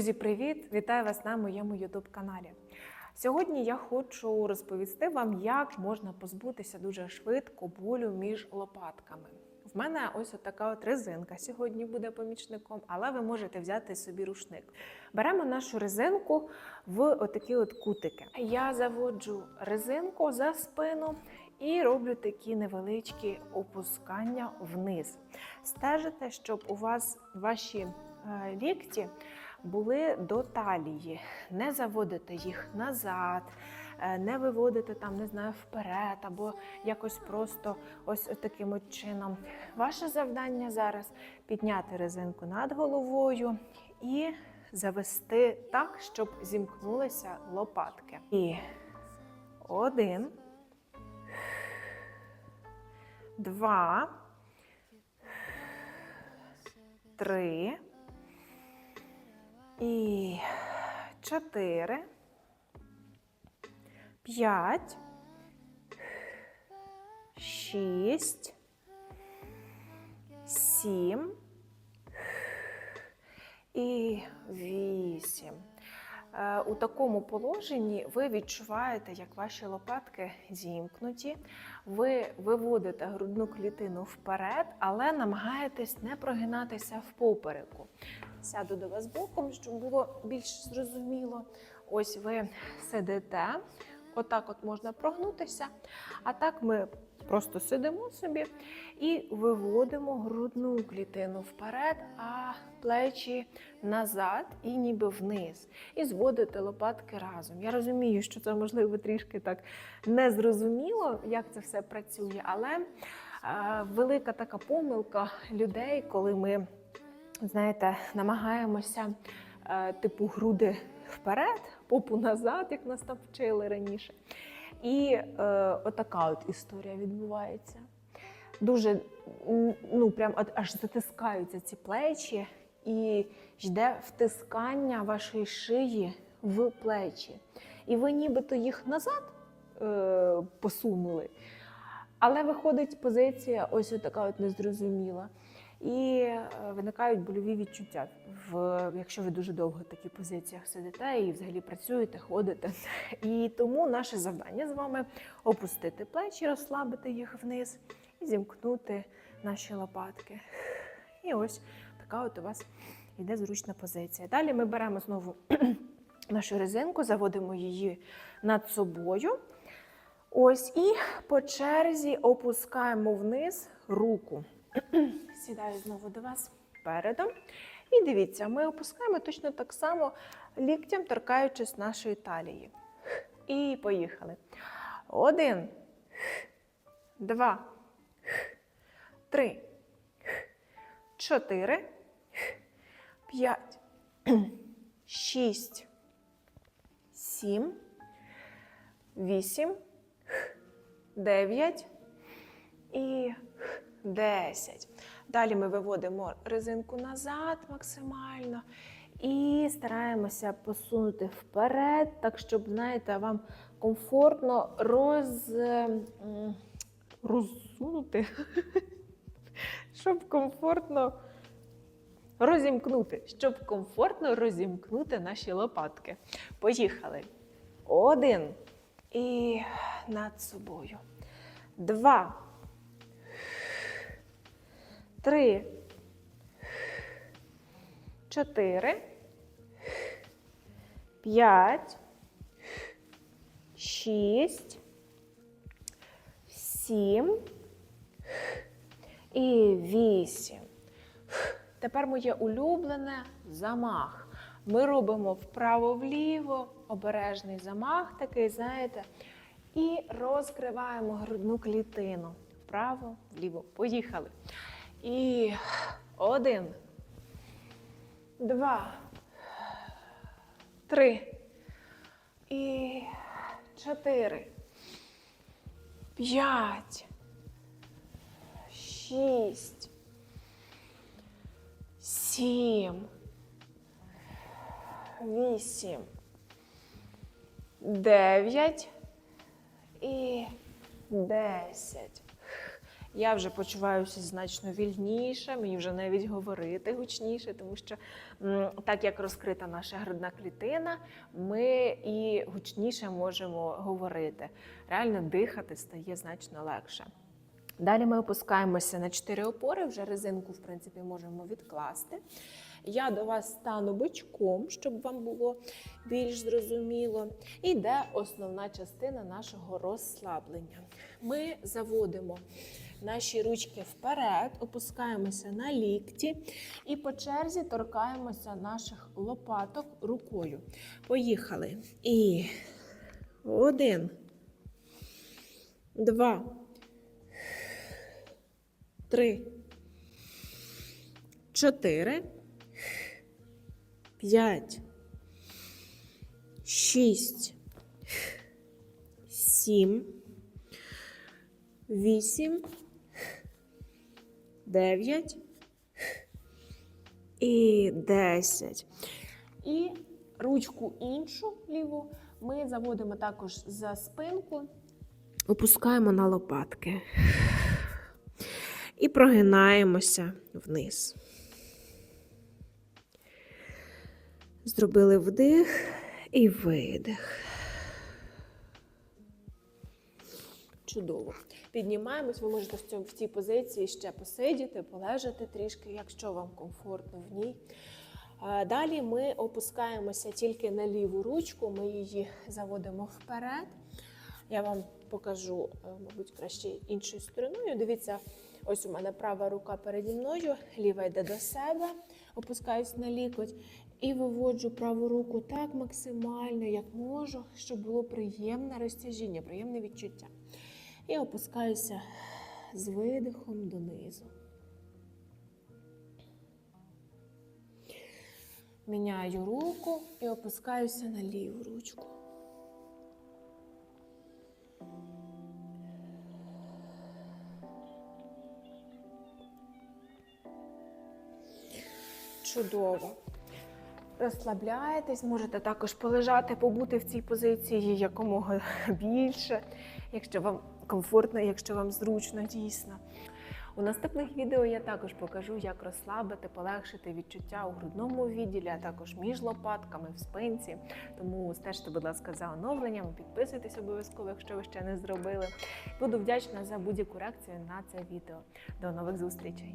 Друзі, привіт! Вітаю вас на моєму youtube каналі. Сьогодні я хочу розповісти вам, як можна позбутися дуже швидко болю між лопатками. В мене ось така от резинка сьогодні буде помічником, але ви можете взяти собі рушник. Беремо нашу резинку в отакі от кутики. Я заводжу резинку за спину і роблю такі невеличкі опускання вниз. Стежите, щоб у вас ваші лікті були до талії. Не заводите їх назад, е, не виводите там, не знаю, вперед, або якось просто ось таким от чином. Ваше завдання зараз підняти резинку над головою і завести так, щоб зімкнулися лопатки. І один, два, три. 4, 5, 6, 7 і вісім. У такому положенні ви відчуваєте, як ваші лопатки зімкнуті, ви виводите грудну клітину вперед, але намагаєтесь не прогинатися в попереку. Сяду до вас боком, щоб було більш зрозуміло. Ось ви сидите, отак от можна прогнутися, а так ми просто сидимо собі і виводимо грудну клітину вперед, а плечі назад і ніби вниз. І зводите лопатки разом. Я розумію, що це можливо трішки так незрозуміло, як це все працює, але е, велика така помилка людей, коли ми знаєте, намагаємося е, типу груди вперед, попу назад, як нас там вчили раніше. І е, отака от історія відбувається. Дуже ну, прям от аж затискаються ці плечі, і йде втискання вашої шиї в плечі. І ви нібито їх назад е, посунули. Але виходить позиція ось така от незрозуміла. І е, виникають больові відчуття, в, якщо ви дуже довго в таких позиціях сидите і взагалі працюєте, ходите. І тому наше завдання з вами опустити плечі, розслабити їх вниз і зімкнути наші лопатки. І ось така от у вас йде зручна позиція. Далі ми беремо знову нашу резинку, заводимо її над собою. Ось і по черзі опускаємо вниз руку. Сідаю знову до вас. Передом. І дивіться, ми опускаємо точно так само ліктям, торкаючись нашої талії. І поїхали. Один, два, три, чотири, п'ять, шість, сім, вісім, дев'ять. І 10. Далі ми виводимо резинку назад максимально і стараємося посунути вперед, так щоб, знаєте, вам комфортно роз... розсунути, щоб комфортно розімкнути, щоб комфортно розімкнути наші лопатки. Поїхали. Один. І над собою. Два три, чотири, п'ять, шість, сім і вісім. Тепер моє улюблене замах. Ми робимо вправо-вліво, обережний замах такий, знаєте, і розкриваємо грудну клітину. Вправо, вліво. Поїхали. І один, два, три. І чотири. П'ять. Шість. Сім. Вісім. Дев'ять. І десять. Я вже почуваюся значно вільніше, мені вже навіть говорити гучніше, тому що так як розкрита наша грудна клітина, ми і гучніше можемо говорити. Реально дихати стає значно легше. Далі ми опускаємося на 4 опори, вже резинку, в принципі, можемо відкласти. Я до вас стану бочком, щоб вам було більш зрозуміло. І йде основна частина нашого розслаблення. Ми заводимо наші ручки вперед, опускаємося на лікті і по черзі торкаємося наших лопаток рукою. Поїхали. І один, два, три, чотири, п'ять, шість, сім, вісім, дев'ять і десять. І ручку іншу ліву ми заводимо також за спинку, опускаємо на лопатки і прогинаємося вниз. Зробили вдих і видих. Чудово. Піднімаємось, ви можете в, цьому, в цій позиції ще посидіти, полежати трішки, якщо вам комфортно в ній. Далі ми опускаємося тільки на ліву ручку, ми її заводимо вперед. Я вам покажу, е, мабуть, краще іншою стороною. Дивіться, ось у мене права рука переді мною, ліва йде до себе, опускаюсь на лікоть і виводжу праву руку так максимально, як можу, щоб було приємне розтяжіння, приємне відчуття. І опускаюся з видихом донизу. Міняю руку і опускаюся на ліву ручку. Чудово. Розслабляєтесь, можете також полежати, побути в цій позиції якомога більше, якщо вам комфортно, якщо вам зручно дійсно. У наступних відео я також покажу, як розслабити, полегшити відчуття у грудному відділі, а також між лопатками в спинці. Тому стежте, будь ласка, за оновленням, підписуйтесь обов'язково, якщо ви ще не зробили. Буду вдячна за будь-яку реакцію на це відео. До нових зустрічей!